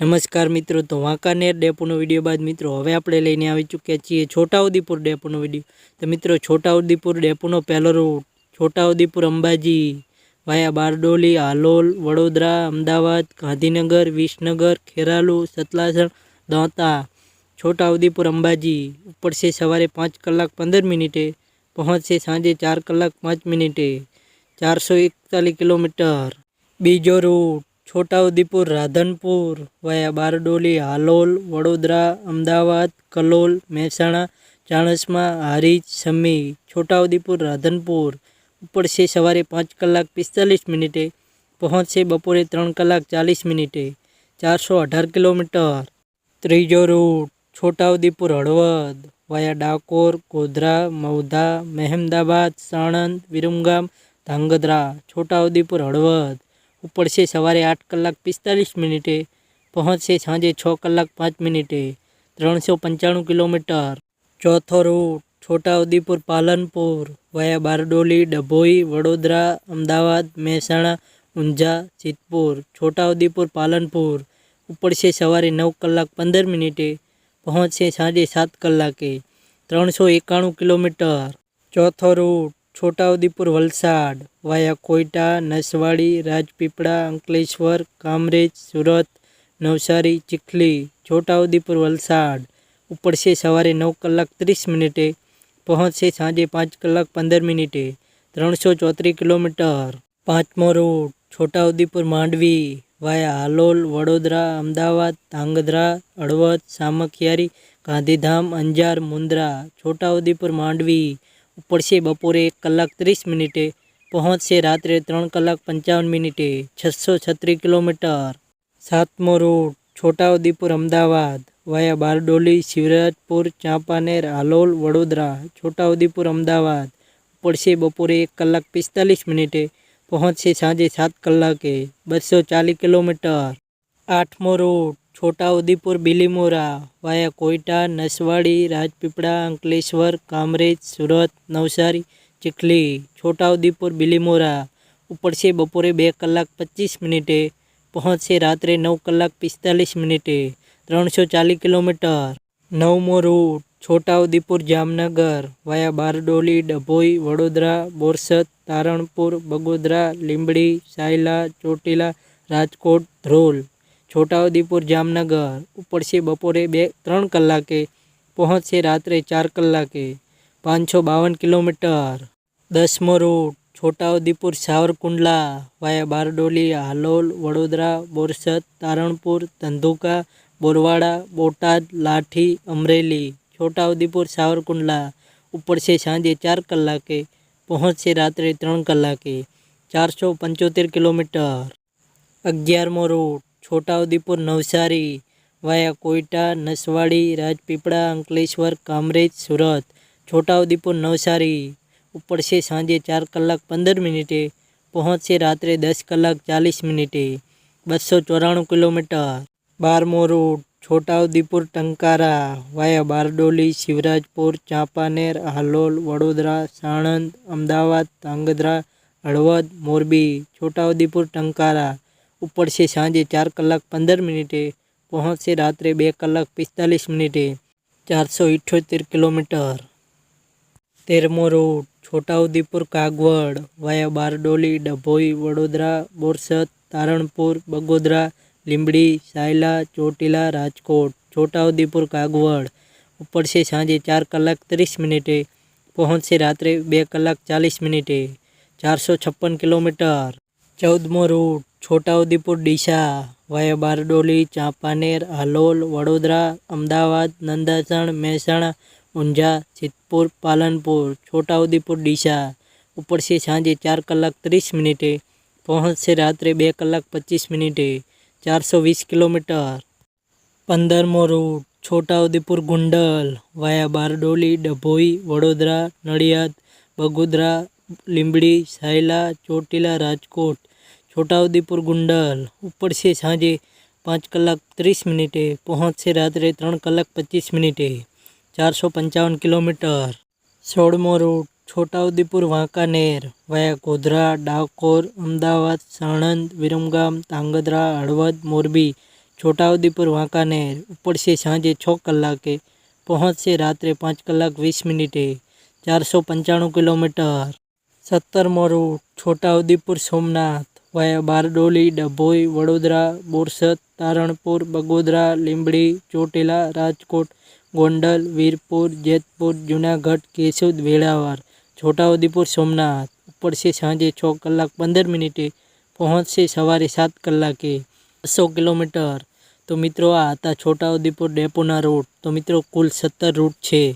નમસ્કાર મિત્રો, તો વાંકાનેર ડેપોનો વીડિયો બાદ મિત્રો હવે આપણે લઈને આવી ચૂક્યા છીએ છોટાઉદેપુર ડેપોનો વીડિયો. તો મિત્રો, છોટાઉદેપુર ડેપોનો પહેલો રૂટ, છોટાઉદેપુર અંબાજી, વાયા બારડોલી, હાલોલ, વડોદરા, અમદાવાદ, ગાંધીનગર, વિસનગર, ખેરાલુ, સતલાસણ, દોતા, છોટાઉદેપુર અંબાજી. ઉપડશે સવારે પાંચ કલાક પંદર મિનિટે પહોંચશે સાંજે ચાર કલાક પાંચ મિનિટે. ચારસો એકતાલીસ કિલોમીટર. બીજો રૂટ છોટાઉદેપુર, રાધનપુર, વાયા બારડોલી, હાલોલ, વડોદરા, અમદાવાદ, કલોલ, મહેસાણા, ચાણસમાં, હારીજ, સમી, છોટાઉદેપુર, રાધનપુર. ઉપડશે સવારે પાંચ કલાક પિસ્તાલીસ મિનિટે પહોંચશે બપોરે ત્રણ કલાક ચાલીસ મિનિટે. ચારસો અઢાર કિલોમીટર. ત્રીજો રૂટ, છોટાઉદેપુર, હળવદ. વાયા ડાકોર, ગોધરા મૌધા મહેમદાબાદ, સાણંદ, વિરમગામ, ધાંગધ્રા, છોટાઉદેપુર, હળવદ. ઉપડશે સવારે આઠ કલાક પિસ્તાલીસ મિનિટે, પહોંચશે સાંજે છ કલાક પાંચ મિનિટે. ત્રણસો પંચાણું કિલોમીટર. ચોથો રૂટ, છોટાઉદેપુર, પાલનપુર. વયા બારડોલી, ડભોઈ, વડોદરા, અમદાવાદ, મહેસાણા, ઊંઝા, સિદ્ધપુર. છોટાઉદેપુર, પાલનપુર. ઉપડશે સવારે નવ કલાક પંદર મિનિટે, પહોંચશે સાંજે સાત કલાકે. ત્રણસો એકાણું કિલોમીટર. ચોથો રૂટ છોટાઉદેપુર, વલસાડ, વાયા કોઈટા નસવાડી, રાજપીપળા, અંકલેશ્વર, કામરેજ, સુરત, નવસારી, ચીખલી, છોટાઉદેપુર, વલસાડ. ઉપડશે સવારે નવ કલાક ત્રીસ મિનિટે, પહોંચશે સાંજે પાંચ કલાક પંદર મિનિટે. ત્રણસો ચોત્રીસ કિલોમીટર. પાંચમો રૂટ, છોટાઉદેપુર, માંડવી, વાયા હાલોલ, વડોદરા, અમદાવાદ, ધાંગધ્રા, હળવદ, સામખિયારી, ગાંધીધામ, અંજાર, મુન્દ્રા, છોટાઉદેપુર, માંડવી ઉપડશે બપોરે એક કલાક ત્રીસ મિનિટે, પહોંચશે રાત્રે ત્રણ કલાક પંચાવન મિનિટે, છસો છત્રીસ કિલોમીટર. સાતમો રૂટ, છોટાઉદેપુર, અમદાવાદ. વાયા બારડોલી, શિવરાજપુર, ચાંપાનેર, હાલોલ, વડોદરા. છોટાઉદેપુર, અમદાવાદ. પડશે બપોરે એક કલાક પિસ્તાલીસ મિનિટે, પહોંચશે સાંજે સાત કલાકે, બસો ચાલીસ કિલોમીટર. આઠમો રૂટ છોટાઉદેપુર, બિલીમોરા, વાયા કોઈટા નસવાડી, રાજપીપળા, અંકલેશ્વર, કામરેજ, સુરત, નવસારી, ચીખલી, છોટાઉદેપુર, બિલીમોરા. ઉપડશે બપોરે બે કલાક પચીસ મિનિટે પહોંચશે રાત્રે નવ કલાક પિસ્તાલીસ મિનિટે ત્રણસો ચાલીસ કિલોમીટર. નવમો રૂટ, છોટાઉદેપુર, જામનગર, વાયા બારડોલી, ડભોઈ, વડોદરા, બોરસદ, તારણપુર, બગોદરા, લીંબડી, સાયલા, ચોટીલા, રાજકોટ, ધ્રોલ. છોટાઉદેપુર જામનગર ઉપડશે બપોરે બે, ત્રણ કલાકે પહોંચશે રાત્રે ચાર કલાકે, પાંચસો બાવન કિલોમીટર. દસમો રૂટ, છોટાઉદેપુર સાવરકુંડલા, વાયા બારડોલી હાલોલ, વડોદરા, બોરસદ, તારણપુર, ધંધુકા, બોરવાડા, બોટાદ, લાઠી, અમરેલી. છોટાઉદેપુર સાવરકુંડલા ઉપડશે સાંજે ચાર કલાકે પહોંચશે રાત્રે ત્રણ કલાકે, ચારસો પંચોતેર કિલોમીટર. અગિયારમો રૂટ છોટાઉદેપુર, નવસારી વાયા કોઈટા નસવાડી, રાજપીપળા, અંકલેશ્વર, કામરેજ, સુરત. છોટાઉદેપુર, નવસારી ઉપડશે સાંજે ચાર કલાક પંદર મિનિટે, પહોંચશે રાત્રે દસ કલાક ચાલીસ મિનિટે. બસો ચોરાણું કિલોમીટર. બારમો રૂટ, છોટાઉદેપુર, ટંકારા વાયા બારડોલી, શિવરાજપુર, ચાંપાનેર, હાલોલ, વડોદરા, સાણંદ, અમદાવાદ, ધાંગધ્રા, હળવદ, મોરબી. છોટાઉદેપુર, ટંકારા ઉપડશે સાંજે ચાર કલાક પંદર મિનિટે, પહોંચશે રાત્રે બે કલાક પિસ્તાલીસ મિનિટે, ચારસો ઇઠ્યોતેર કિલોમીટર. તેરમો રૂટ છોટાઉદેપુર કાગવડ, વાયા બારડોલી, ડભોઈ, વડોદરા, બોરસદ, તારણપુર, બગોદરા, લીંબડી, સાયલા, ચોટીલા, રાજકોટ, છોટાઉદેપુર કાગવડ. ઉપડશે સાંજે ચાર કલાક ત્રીસ મિનિટે, પહોંચશે રાત્રે બે કલાક ચાલીસ મિનિટે, ચારસો છપ્પન કિલોમીટર. ચૌદમો રૂટ છોટાઉદેપુર, ડીસા, વાયા બારડોલી, ચાંપાનેર, હાલોલ, વડોદરા, અમદાવાદ, નંદાસણ, મહેસાણા, ઊંઝા, સિદ્ધપુર, પાલનપુર, છોટાઉદેપુર, ડીસા. ઉપડશે સાંજે ચાર કલાક ત્રીસ મિનિટે પહોંચશે રાત્રે બે કલાક પચીસ મિનિટે ચારસો વીસ કિલોમીટર. પંદરમો રૂટ, છોટાઉદેપુર, ગુંડલ, વાયા બારડોલી, ડભોઈ, વડોદરા, નડિયાદ, બગોદરા, લીંબડી, સાયલા, ચોટીલા, રાજકોટ છોટાઉદેપુર ગુંડલ ઉપડશે સાંજે પાંચ કલાક ત્રીસ મિનિટે, પહોંચશે રાત્રે ત્રણ કલાક પચીસ મિનિટે. ચારસો પંચાવન કિલોમીટર. સોળમો રૂટ, છોટાઉદેપુર વાંકાનેર વાયા ગોધરા, ડાકોર, અમદાવાદ, સાણંદ, વિરમગામ, ધાંગધ્રા, હળવદ, મોરબી, છોટાઉદેપુર વાંકાનેર ઉપડશે સાંજે છ કલાકે, પહોંચશે રાત્રે પાંચ કલાક વીસ મિનિટે. ચારસો પંચાણું કિલોમીટર. સત્તરમો રૂટ, છોટાઉદેપુર સોમનાથ. વાયા બારડોલી, ડભોઈ, વડોદરા, બોરસદ, તારણપુર, બગોદરા, લીંબડી, ચોટીલા, રાજકોટ, ગોંડલ, વીરપુર, જેતપુર, જુનાગઢ, કેશોદ, વેળાવાર, છોટાઉદેપુર, સોમનાથ. ઉપડશે સાંજે છ કલાક પંદર મિનિટે પહોંચશે સવારે સાત કલાકે બસો કિલોમીટર. તો મિત્રો, આ હતા છોટાઉદેપુર ડેપોના રૂટ તો મિત્રો, કુલ સત્તર રૂટ છે.